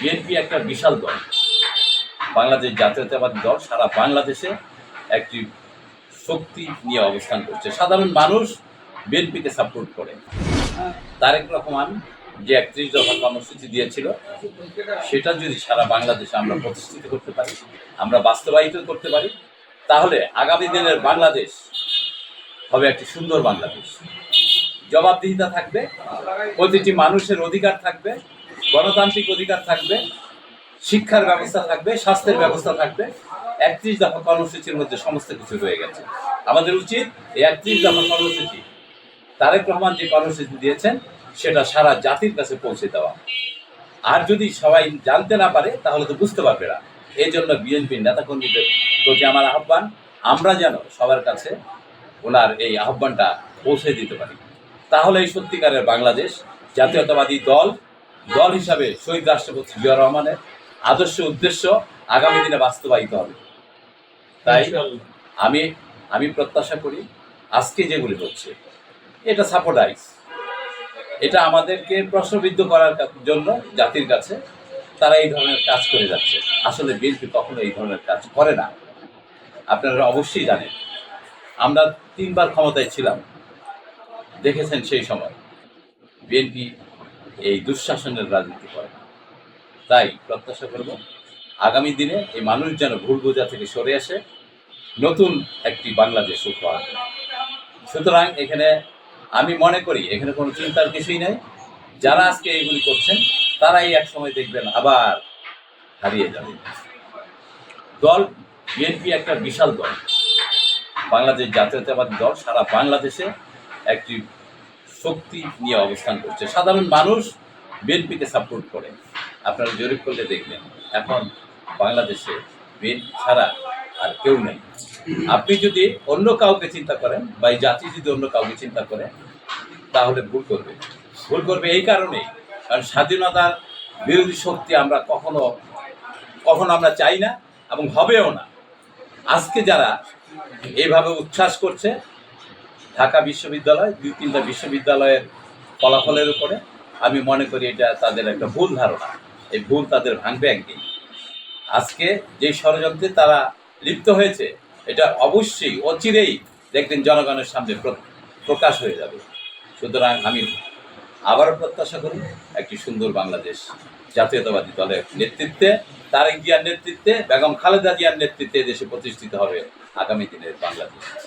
BNP একটা বিশাল দল। বাংলাদেশ জাতীয়তাবাদী দল সারা বাংলাদেশে একটি শক্তি নিয়ে অবস্থান করছে। সাধারণ মানুষ বিএনপিকে সাপোর্ট করে। তারেক রহমান যে একত্রিশ দফা কর্মসূচি দিয়েছিল, সেটা যদি সারা বাংলাদেশে আমরা প্রতিষ্ঠিত করতে পারি, আমরা বাস্তবায়িত করতে পারি, তাহলে আগামী দিনের বাংলাদেশ হবে একটি সুন্দর বাংলাদেশ। জবাবদিহিতা থাকবে, প্রতিটি মানুষের অধিকার থাকবে গণতান্ত্রিক অধিকার থাকবে, শিক্ষার ব্যবস্থা থাকবে, স্বাস্থ্যের ব্যবস্থা থাকবে। একত্রিশ দফা কর্মসূচির মধ্যে সমস্ত কিছু রয়ে গেছে। আমাদের উচিত এই একত্রিশ দফা কর্মসূচি, তারেক রহমান যে কর্মসূচি দিয়েছেন, সেটা সারা জাতির কাছে পৌঁছে দেওয়া। আর যদি সবাই জানতে না পারে, তাহলে তো বুঝতে পারবে না। এই জন্য বিএনপির নেতাকর্মীদের প্রতি আমার আহ্বান, আমরা যেন সবার কাছে ওনার এই আহ্বানটা পৌঁছে দিতে পারি। তাহলে এই সত্যিকারের বাংলাদেশ জাতীয়তাবাদী দল দল হিসাবে শহীদ রাষ্ট্রপতি জিয়া রহমানের আদর্শ উদ্দেশ্য আগামী দিনে বাস্তবায়িত হবে। তাই আমি আমি প্রত্যাশা করি আজকে যেগুলি হচ্ছে এটা সাপোর্টাইজ এটা আমাদেরকে প্রশ্নবিদ্ধ করার জন্য জাতির কাছে তারা এই ধরনের কাজ করে যাচ্ছে। আসলে বিএনপি কখনো এই ধরনের কাজ করে না। আপনারা অবশ্যই জানেন আমরা তিনবার ক্ষমতায় ছিলাম দেখেছেন সেই সময়। বিএনপি এই দুঃশাসনের রাজনীতি করে। তাই প্রত্যাশা করব, আগামী দিনে এই মানুষ যেন ভুল বোঝা থেকে সরে আসে, নতুন একটি বাংলাদেশ উপহার। সুতরাং এখানে আমি মনে করি, এখানে কোনো চিন্তার কিছুই নেই। যারা আজকে এগুলি করছেন, তারাই এক সময় দেখবেন আবার হারিয়ে যাবে। দল, বিএনপি একটা বিশাল দল। বাংলাদেশ জাতীয়তাবাদী দল, সারা বাংলাদেশে একটি শক্তি নিয়ে অবস্থান করছে। সাধারণ মানুষ বিএনপিকে সাপোর্ট করে। আপনারা জরিপ করলে দেখবেন, এখন বাংলাদেশে বিএনপি ছাড়া আর কেউ নেই। আপনি যদি অন্য কাউকে চিন্তা করেন বা এই জাতি যদি অন্য কাউকে চিন্তা করেন, তাহলে ভুল করবে। ভুল করবে এই কারণেই। কারণ স্বাধীনতার বিরোধী শক্তি আমরা কখনো কখনো আমরা চাই না এবং হবেও না। আজকে যারা এইভাবে উচ্ছ্বাস করছে ঢাকা বিশ্ববিদ্যালয়, দুই তিনটা বিশ্ববিদ্যালয়ের ফলাফলের উপরে আমি মনে করি এটা তাদের একটা ভুল ধারণা। এই ভুল তাদের ভাঙবে একদিন। আজকে যে ষড়যন্ত্রে তারা লিপ্ত হয়েছে, এটা অবশ্যই অচিরেই দেখবেন জনগণের সামনে প্র- প্রকাশ হয়ে যাবে। সুতরাং আমি আবারও প্রত্যাশা করি একটি সুন্দর বাংলাদেশ, জাতীয়তাবাদী দলের নেতৃত্বে, তারেক জিয়ার নেতৃত্বে, বেগম খালেদা জিয়ার নেতৃত্বে দেশে প্রতিষ্ঠিত হবে আগামী দিনের বাংলাদেশ।